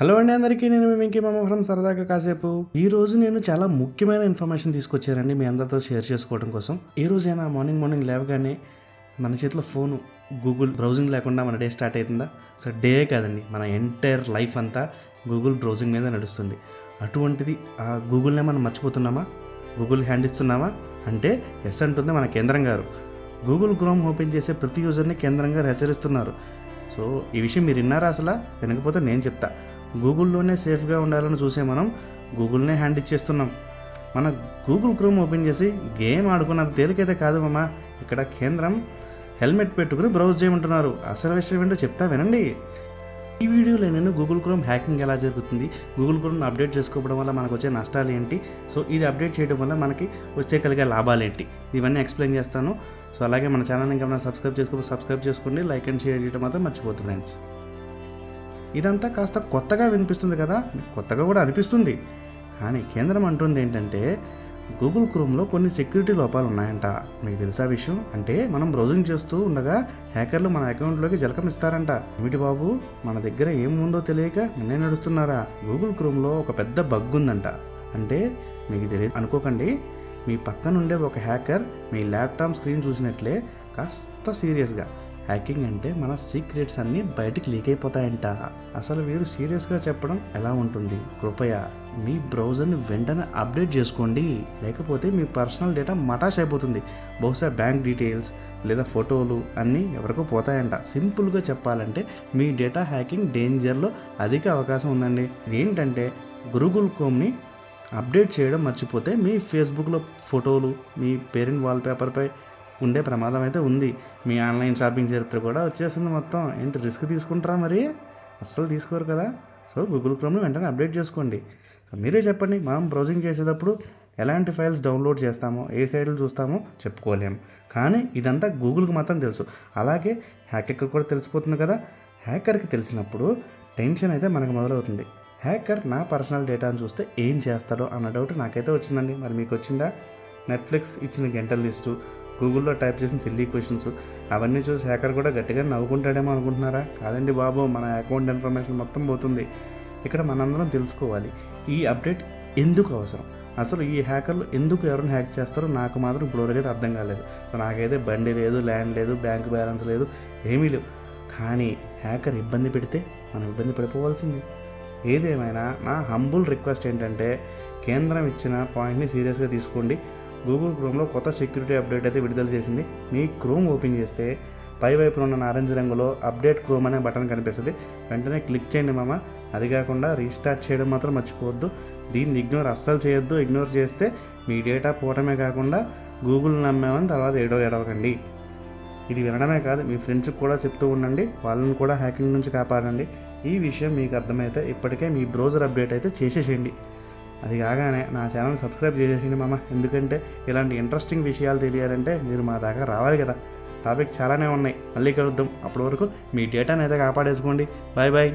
Hello అండి అందరికీ నేను మేము వెంకీ మామ ఫ్రమ్ సరదాగా కాసేపు. ఈ రోజు నేను చాలా ముఖ్యమైన ఇన్ఫర్మేషన్ తీసుకొచ్చానండి మీ అందరితో షేర్ చేసుకోవడం కోసం. ఈ రోజైనా మార్నింగ్ మార్నింగ్ లేవగానే మన చేతిలో ఫోను గూగుల్ బ్రౌజింగ్ లేకుండా మన డే స్టార్ట్ అవుతుందా? సో డే కాదండి మన ఎంటైర్ లైఫ్ అంతా గూగుల్ బ్రౌజింగ్ మీద నడుస్తుంది. అటువంటిది ఆ గూగుల్నే మనం మర్చిపోతున్నామా? Google hand ఇస్తున్నామా? అంటే ఎస్ అంటుంది మన కేంద్రం గారు. గూగుల్ క్రోమ్ ఓపెన్ చేసే ప్రతి యూజర్ని కేంద్రంగా హెచ్చరిస్తున్నారు. సో ఈ విషయం మీరు విన్నారా అసలు? వినకపోతే నేను చెప్తా. గూగుల్లోనే సేఫ్గా ఉండాలని చూసే మనం గూగుల్నే హ్యాండ్ ఇచ్చేస్తున్నాం. మన గూగుల్ క్రోమ్ ఓపెన్ చేసి గేమ్ ఆడుకున్నంత తేలికైతే కాదు మామ. ఇక్కడ కేంద్రం హెల్మెట్ పెట్టుకుని బ్రౌజ్ చేయమంటున్నారు. అసలు విషయం ఏంటో చెప్తా వినండి. ఈ వీడియోలో నేను గూగుల్ క్రోమ్ హ్యాకింగ్ ఎలా జరుగుతుంది? గూగుల్ క్రోమ్ అప్డేట్ చేసుకోవడం వల్ల మనకు వచ్చే నష్టాలు ఏంటి? సో ఇది అప్డేట్ చేయడం వల్ల మనకి వచ్చే కలిగే లాభాలు ఏంటి? ఇవన్నీ ఎక్స్ప్లెయిన్ చేస్తాను. సో అలాగే మన ఛానల్ని ఇంకా సబ్స్క్రైబ్ చేసుకోకపోతే సబ్స్క్రైబ్ చేసుకోండి. లైక్ అండ్ షేర్ చేయడం మాత్రం మర్చిపోతుంది ఫ్రెండ్స్. ఇదంతా కాస్త కొత్తగా వినిపిస్తుంది కదా? కొత్తగా కూడా అనిపిస్తుంది. కానీ కేంద్రం అంటుంది ఏంటంటే గూగుల్ క్రోమ్లో కొన్ని సెక్యూరిటీ లోపాలు ఉన్నాయంట. మీకు తెలుసా విషయం? అంటే మనం బ్రౌజింగ్ చేస్తూ ఉండగా హ్యాకర్లు మన అకౌంట్లోకి జలకం ఇస్తారంట. ఏమిటి బాబు? మన దగ్గర ఏముందో తెలియక నిన్నే నడుస్తున్నారా? గూగుల్ క్రోమ్లో ఒక పెద్ద బగ్ ఉందంట. అంటే మీకు తెలియదు అనుకోకండి. మీ పక్కనుండే ఒక హ్యాకర్ మీ ల్యాప్టాప్ స్క్రీన్ చూసినట్లే కాస్త సీరియస్గా హ్యాకింగ్ అంటే మన సీక్రెట్స్ అన్నీ బయటికి లీక్ అయిపోతాయంట. అసలు వీరు సీరియస్గా చెప్పడం ఎలా ఉంటుంది? కృపయ మీ బ్రౌజర్ని వెంటనే అప్డేట్ చేసుకోండి. లేకపోతే మీ పర్సనల్ డేటా మటాష్ అయిపోతుంది. బహుశా బ్యాంక్ డీటెయిల్స్ లేదా ఫోటోలు అన్నీ ఎవరికో పోతాయంట. సింపుల్గా చెప్పాలంటే మీ డేటా హ్యాకింగ్ డేంజర్లో అధిక అవకాశం ఉందండి. ఏంటంటే గూగుల్ క్రోమ్ని అప్డేట్ చేయడం మర్చిపోతే మీ ఫేస్బుక్లో ఫోటోలు మీ పేరెంట్ వాల్పేపర్పై ఉండే ప్రమాదం అయితే ఉంది. మీ ఆన్లైన్ షాపింగ్ చరిత్ర కూడా వచ్చేస్తుంది మొత్తం. ఏంటి రిస్క్ తీసుకుంటారా మరి? అస్సలు తీసుకోరు కదా. సో గూగుల్ క్రోమ్ని వెంటనే అప్డేట్ చేసుకోండి. మీరే చెప్పండి మనం బ్రౌజింగ్ చేసేటప్పుడు ఎలాంటి ఫైల్స్ డౌన్లోడ్ చేస్తామో ఏ సైడ్లు చూస్తామో చెప్పుకోలేము కానీ ఇదంతా గూగుల్కి మాత్రం తెలుసు. అలాగే హ్యాకర్కి కూడా తెలిసిపోతుంది కదా. హ్యాకర్కి తెలిసినప్పుడు టెన్షన్ అయితే మనకు మొదలవుతుంది. హ్యాకర్ నా పర్సనల్ డేటాను చూస్తే ఏం చేస్తాడో అన్న డౌట్ నాకైతే వచ్చిందండి. మరి మీకు వచ్చిందా? నెట్ఫ్లిక్స్ ఇచ్చిన గంటల లిస్టు గూగుల్లో టైప్ చేసిన సిల్లీ క్వశ్చన్స్ అవన్నీ చూసి హ్యాకర్ కూడా గట్టిగా నవ్వుకుంటాడేమో అనుకుంటున్నారా? కాదండి బాబు మన అకౌంట్ ఇన్ఫర్మేషన్ మొత్తం పోతుంది. ఇక్కడ మనందరం తెలుసుకోవాలి ఈ అప్డేట్ ఎందుకు అవసరం? అసలు ఈ హ్యాకర్లు ఎందుకు ఎవరిని హ్యాక్ చేస్తారో నాకు మాత్రం ఇప్పటివరకైతే అర్థం కాలేదు. నాకైతే బండి లేదు ల్యాండ్ లేదు బ్యాంక్ బ్యాలెన్స్ లేదు ఏమీ లేవు. కానీ హ్యాకర్ ఇబ్బంది పెడితే మనం ఇబ్బంది పడిపోవాల్సింది. ఏదేమైనా నా హంబుల్ రిక్వెస్ట్ ఏంటంటే కేంద్రం ఇచ్చిన పాయింట్ని సీరియస్గా తీసుకోండి. గూగుల్ క్రోమ్లో కొత్త సెక్యూరిటీ అప్డేట్ అయితే విడుదల చేసింది. మీ క్రోమ్ ఓపెన్ చేస్తే పై వైపున ఉన్న నారెంజ్ రంగులో అప్డేట్ క్రోమ్ అనే బటన్ కనిపిస్తుంది. వెంటనే క్లిక్ చేయండి మామ. అది కాకుండా రీస్టార్ట్ చేయడం మాత్రం మర్చిపోవద్దు. దీన్ని ఇగ్నోర్ అస్సలు చేయొద్దు. ఇగ్నోర్ చేస్తే మీ డేటా పోవటమే కాకుండా గూగుల్ నమ్మేమని తర్వాత ఏడో ఏడవకండి. ఇది వినడమే కాదు మీ ఫ్రెండ్స్కి కూడా చెప్తూ ఉండండి. వాళ్ళని కూడా హ్యాకింగ్ నుంచి కాపాడండి. ఈ విషయం మీకు అర్థమైతే ఇప్పటికే మీ బ్రౌజర్ అప్డేట్ అయితే చేసేసేయండి. అది కాగానే నా ఛానల్ సబ్స్క్రైబ్ చేసేసింది మామ. ఎందుకంటే ఇలాంటి ఇంట్రెస్టింగ్ విషయాలు తెలియాలంటే మీరు మా దాకా రావాలి కదా. టాపిక్ చాలానే ఉన్నాయి. మళ్ళీ కలుద్దాం. అప్పటి వరకు మీ డేటాని అయితే కాపాడేసుకోండి. Bye bye